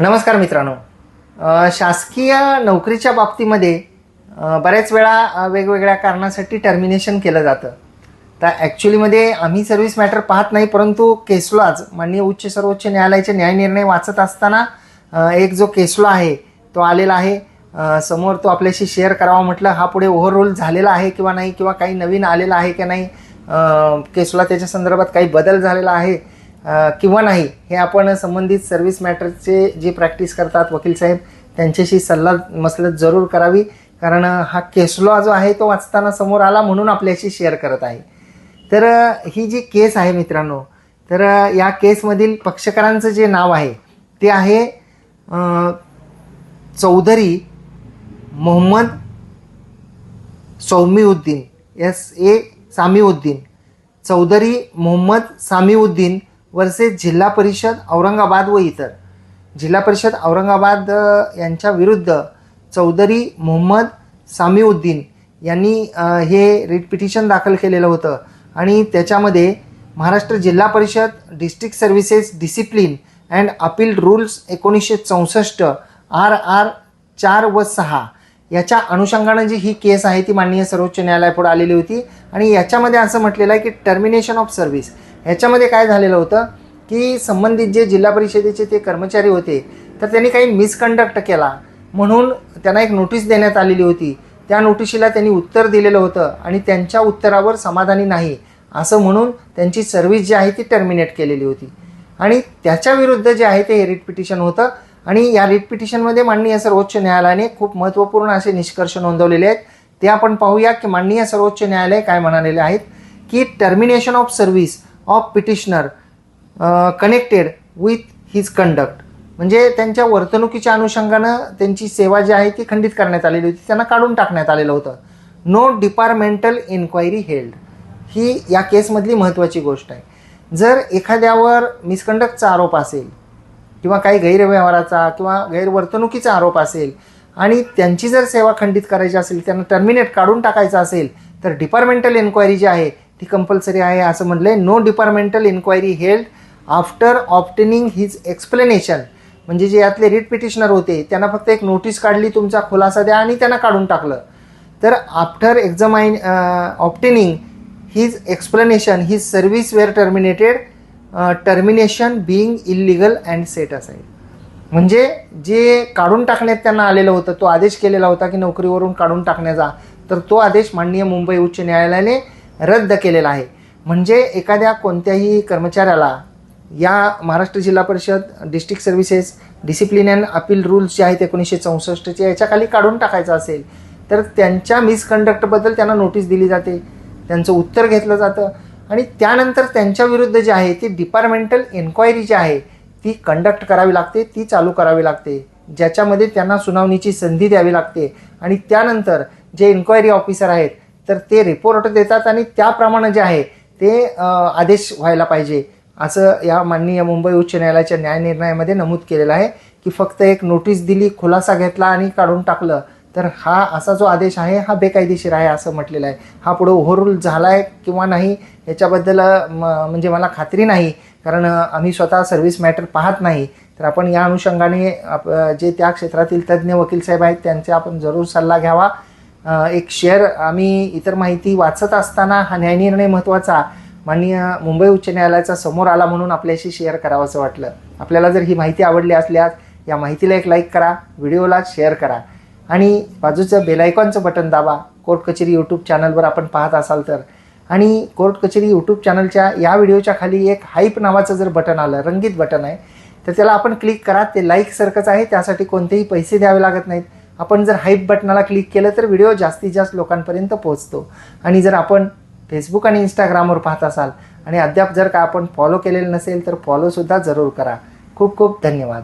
नमस्कार मित्रांनो. शासकीय नोकरीच्या बाबतीमध्ये बऱ्याच वेळा वेगवेगळ्या कारणासाठी टर्मिनेशन केलं जातं. तर ॲक्च्युलीमध्ये आम्ही सर्व्हिस मॅटर पाहत नाही परंतु केसलॉज माननीय उच्च सर्वोच्च न्यायालयाचे न्यायनिर्णय वाचत असताना एक जो केसलॉ आहे तो आलेला आहे. समोर तो आपल्याशी शेअर करावा म्हटलं हा पुढे ओव्हररोल झालेला आहे किंवा नाही किंवा काही नवीन आलेला आहे की नाही केसला त्याच्या संदर्भात काही बदल झालेला आहे किंवा नाही हे आपण संबंधित सर्व्हिस मॅटरचे जे प्रॅक्टिस करतात वकील साहेब त्यांच्याशी सल्ला मसलत जरूर करावी. कारण हा केसलॉ जो आहे तो वाचताना समोर आला म्हणून आपल्याशी शेअर करत आहे. तर ही जी केस आहे मित्रांनो तर या केसमधील पक्षकारांचं जे नाव आहे ते आहे Chaudhary Mohammad Saumiuddin S A Samiuddin. Chaudhary Mohammad Samiuddin versus जिल्हा परिषद औरंगाबाद व इतर. जिल्हा परिषद औरंगाबाद यांच्या विरुद्ध चौधरी मोहम्मद सामीउद्दीन यांनी हे रिट पिटिशन दाखल केलेलं होतं. आणि त्याच्यामध्ये महाराष्ट्र जिल्हा परिषद district services discipline and appeal rules एकोणीसशे चौसष्ट आर आर चार व सहा याच्या अनुषंगानं जी ही केस आहे ती माननीय सर्वोच्च न्यायालयापुढे आलेली होती. आणि याच्यामध्ये असं म्हटलेलं आहे की टर्मिनेशन ऑफ सर्व्हिस ह्याच्यामध्ये काय झालेलं होतं की संबंधित जे जिल्हा परिषदेचे ते कर्मचारी होते तर त्यांनी काही मिसकंडक्ट केला. म्हणून त्यांना एक नोटीस देण्यात आलेली होती. त्या नोटिशीला त्यांनी उत्तर दिलेलं होतं आणि त्यांच्या उत्तरावर समाधानी नाही असं म्हणून त्यांची सर्व्हिस जी आहे ती टर्मिनेट केलेली होती. आणि त्याच्या विरुद्ध जे आहे ते रिट पिटिशन होतं आणि या रिट पिटिशनमध्ये माननीय सर्वोच्च न्यायालयाने खूप महत्त्वपूर्ण असे निष्कर्ष नोंदवलेले आहेत. ते आपण पाहूया की माननीय सर्वोच्च न्यायालय काय म्हणालेले आहेत की termination of service of petitioner connected with his conduct म्हणजे त्यांच्या वर्तणुकीच्या अनुषंगानं त्यांची सेवा जी आहे ती खंडित करण्यात आलेली होती. त्यांना काढून टाकण्यात आलेलं होतं. नो डिपार्टमेंटल इन्क्वायरी हेल्ड ही या केसमधली महत्त्वाची गोष्ट आहे. जर एखाद्यावर मिसकंडक्टचा आरोप असेल किंवा काही गैरव्यवहाराचा किंवा गैरवर्तणुकीचा आरोप असेल आणि त्यांची जर सेवा खंडित करायची असेल त्यांना टर्मिनेट काढून टाकायचं असेल तर डिपार्टमेंटल इन्क्वायरी जी आहे ती कंपल्सरी आहे असं म्हटलंय no departmental inquiry held after obtaining his explanation म्हणजे जे यातले रिट पिटिशनर होते त्यांना फक्त एक नोटीस काढली तुमचा खुलासा द्या आणि त्यांना काढून टाकलं. तर after examine obtaining his explanation his service were terminated termination being illegal and set असेल म्हणजे जे काढून टाकण्यात त्यांना आलेलं होतं तो आदेश केलेला होता की नोकरीवरून काढून टाकण्याचा. तर तो आदेश माननीय मुंबई उच्च न्यायालयाने रद्द केलेला आहे. म्हणजे एखाद्या कोणत्याही कर्मचाऱ्याला या महाराष्ट्र जिल्हा परिषद district services discipline and appeal rules जे आहेत एकोणीसशे चौसष्टचे याच्याखाली काढून टाकायचं असेल तर त्यांच्या मिसकंडक्टबद्दल त्यांना नोटीस दिली जाते. त्यांचं उत्तर घेतलं जातं. आणि त्यानंतर त्यांच्या विरुद्ध जे आहे ती डिपार्टमेंटल एन्क्वायरी जी आहे ती कंडक्ट करावी लागते ती चालू करावी लागते. ज्याच्यामध्ये त्यांना सुनावणीची संधी द्यावी लागते. आणि त्यानंतर जे इन्क्वायरी ऑफिसर आहेत तर ते रिपोर्ट देतात आणि त्याप्रमाणे जे आहे ते आदेश व्हायला पाहिजे. असं या माननीय मुंबई उच्च न्यायालयाच्या न्यायनिर्णयामध्ये नमूद केलेलं आहे की फक्त एक नोटीस दिली खुलासा घेतला आणि काढून टाकलं तर हा असा जो आदेश आहे हा बेकायदेशीर आहे असं म्हटलेलं आहे. हा पुढे ओव्हररूल झाला आहे किंवा नाही याच्याबद्दल म- म्हणजे मला खात्री नाही कारण आम्ही स्वतः सर्व्हिस मॅटर पाहत नाही. तर आपण या अनुषंगाने आप- जे त्या क्षेत्रातील तज्ज्ञ वकील साहेब आहेत त्यांचे आपण जरूर सल्ला घ्यावा. एक शेअर आम्ही इतर माहिती वाचत असताना हा न्यायनिर्णय महत्त्वाचा माननीय मुंबई उच्च न्यायालयाचा समोर आला म्हणून आपल्याशी शेअर करावं असं वाटलं. आपल्याला जर ही माहिती आवडली असल्यास या माहितीला एक लाईक करा व्हिडिओला शेअर करा. आणि बाजूचं बेलायकॉनचं बटन दाबा. कोर्ट कचेरी यूट्यूब चॅनलवर आपण पाहत असाल तर. आणि कोर्ट कचेरी यूट्यूब चॅनलच्या या व्हिडिओच्या खाली एक हाईप नावाचं जर बटन आलं रंगीत बटन आहे तर त्याला आपण क्लिक करा. ते लाईक सारखंच आहे त्यासाठी कोणतेही पैसे द्यावे लागत नाहीत. आपण जर हाईप बटनाला क्लिक केलं तर व्हिडिओ जास्तीत जास्त लोकांपर्यंत पोहोचतो. आणि जर आपण फेसबुक आणि इंस्टाग्रामवर पाहत असाल आणि अद्याप जर का आपण फॉलो केलेलं नसेल तर फॉलोसुद्धा जरूर करा. खूप खूप धन्यवाद.